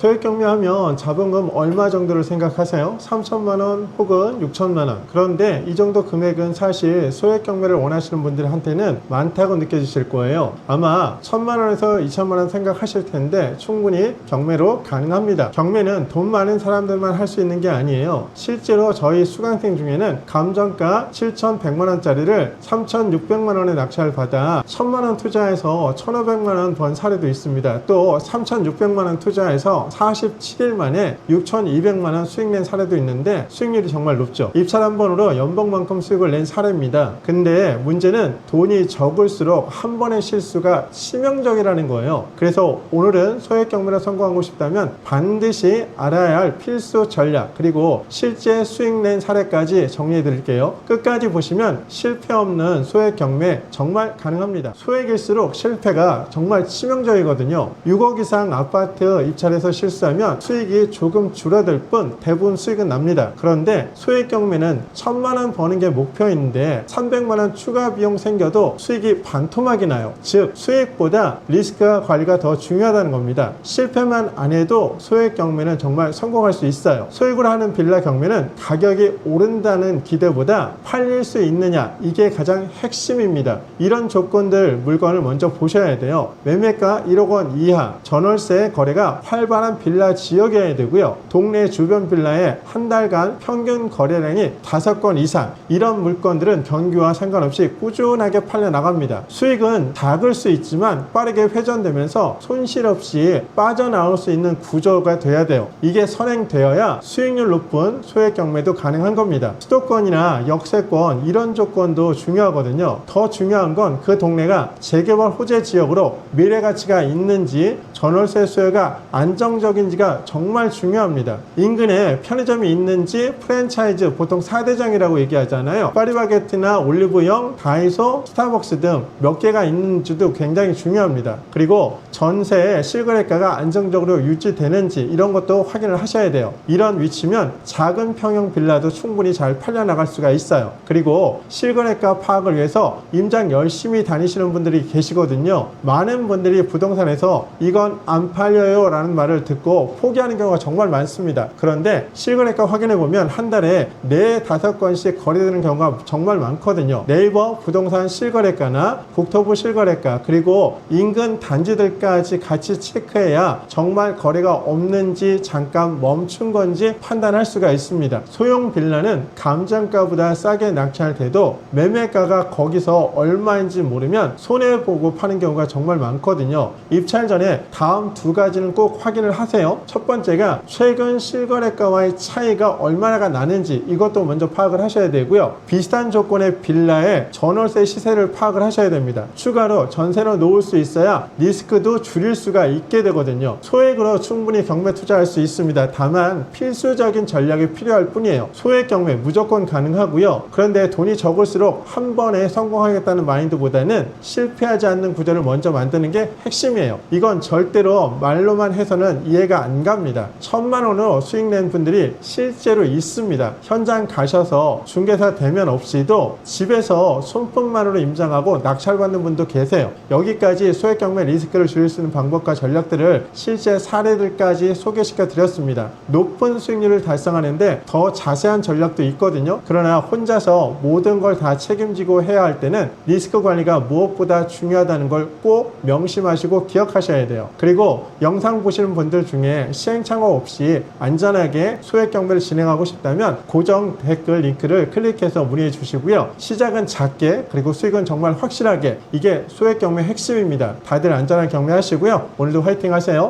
소액 경매하면 자본금 얼마 정도를 생각하세요? 3천만 원 혹은 6천만 원. 그런데 이 정도 금액은 사실 소액 경매를 원하시는 분들한테는 많다고 느껴지실 거예요. 아마 천만 원에서 2천만 원 생각하실 텐데 충분히 경매로 가능합니다. 경매는 돈 많은 사람들만 할 수 있는 게 아니에요. 실제로 저희 수강생 중에는 감정가 7,100만 원짜리를 3,600만 원에 낙찰 받아 1,000만 원 투자해서 1,500만 원 번 사례도 있습니다. 또 3,600만 원 투자해서 47일 만에 6,200만 원 수익 낸 사례도 있는데 수익률이 정말 높죠. 입찰 한 번으로 연봉만큼 수익을 낸 사례입니다. 근데 문제는 돈이 적을수록 한 번의 실수가 치명적이라는 거예요. 그래서 오늘은 소액 경매를 성공하고 싶다면 반드시 알아야 할 필수 전략 그리고 실제 수익 낸 사례까지 정리해 드릴게요. 끝까지 보시면 실패 없는 소액 경매 정말 가능합니다. 소액일수록 실패가 정말 치명적이거든요. 6억 이상 아파트 입찰에서 실수하면 수익이 조금 줄어들 뿐 대부분 수익은 납니다. 그런데 소액 경매는 천만 원 버는 게 목표인데 300만 원 추가 비용 생겨도 수익이 반토막이 나요. 즉 수익보다 리스크 관리가 더 중요하다는 겁니다. 실패만 안 해도 소액 경매는 정말 성공할 수 있어요. 소액으로 하는 빌라 경매는 가격이 오른다는 기대보다 팔릴 수 있느냐 이게 가장 핵심입니다. 이런 조건들 물건을 먼저 보셔야 돼요. 매매가 1억 원 이하, 전월세 거래가 활발한 빌라 지역이어야 되고요. 동네 주변 빌라에 한 달간 평균 거래량이 5건 이상 이런 물건들은 경기와 상관없이 꾸준하게 팔려 나갑니다. 수익은 작을 수 있지만 빠르게 회전되면서 손실 없이 빠져나올 수 있는 구조가 돼야 돼요. 이게 선행되어야 수익률 높은 소액 경매도 가능한 겁니다. 수도권이나 역세권 이런 조건도 중요하거든요. 더 중요한 건 그 동네가 재개발 호재 지역으로 미래 가치가 있는지 전월세 수요가 안정 적인지가 정말 중요합니다. 인근에 편의점이 있는지 프랜차이즈 보통 4대장이라고 얘기하잖아요. 파리바게트나 올리브영, 다이소, 스타벅스 등 몇 개가 있는지도 굉장히 중요합니다. 그리고 전세의 실거래가가 안정적으로 유지되는지 이런 것도 확인을 하셔야 돼요. 이런 위치면 작은 평형 빌라도 충분히 잘 팔려 나갈 수가 있어요. 그리고 실거래가 파악을 위해서 임장 열심히 다니시는 분들이 계시거든요. 많은 분들이 부동산에서 이건 안 팔려요 라는 말을 듣고 포기하는 경우가 정말 많습니다. 그런데 실거래가 확인해 보면 한 달에 네 다섯 건씩 거래되는 경우가 정말 많거든요. 네이버 부동산 실거래가나 국토부 실거래가 그리고 인근 단지들까지 같이 체크해야 정말 거래가 없는지 잠깐 멈춘 건지 판단할 수가 있습니다. 소형 빌라는 감정가보다 싸게 낙찰 돼도 매매가가 거기서 얼마인지 모르면 손해 보고 파는 경우가 정말 많거든요. 입찰 전에 다음 두 가지는 꼭 확인을 하세요. 첫 번째가 최근 실거래가와의 차이가 얼마나 나는지 이것도 먼저 파악을 하셔야 되고요. 비슷한 조건의 빌라의 전월세 시세를 파악을 하셔야 됩니다. 추가로 전세로 놓을 수 있어야 리스크도 줄일 수가 있게 되거든요. 소액으로 충분히 경매 투자할 수 있습니다. 다만 필수적인 전략이 필요할 뿐이에요. 소액 경매 무조건 가능하고요. 그런데 돈이 적을수록 한 번에 성공하겠다는 마인드보다는 실패하지 않는 구조를 먼저 만드는 게 핵심이에요. 이건 절대로 말로만 해서는 이해가 안 갑니다. 천만 원으로 수익 낸 분들이 실제로 있습니다. 현장 가셔서 중개사 대면 없이도 집에서 손품만으로 임장하고 낙찰받는 분도 계세요. 여기까지 소액 경매 리스크를 줄일 수 있는 방법과 전략들을 실제 사례들까지 소개시켜 드렸습니다. 높은 수익률을 달성하는데 더 자세한 전략도 있거든요. 그러나 혼자서 모든 걸 다 책임지고 해야 할 때는 리스크 관리가 무엇보다 중요하다는 걸 꼭 명심하시고 기억하셔야 돼요. 그리고 영상 보시는 분들 중에 시행착오 없이 안전하게 소액 경매를 진행하고 싶다면 고정 댓글 링크를 클릭해서 문의해 주시고요. 시작은 작게 그리고 수익은 정말 확실하게 이게 소액 경매 핵심입니다. 다들 안전한 경매 하시고요. 오늘도 화이팅 하세요.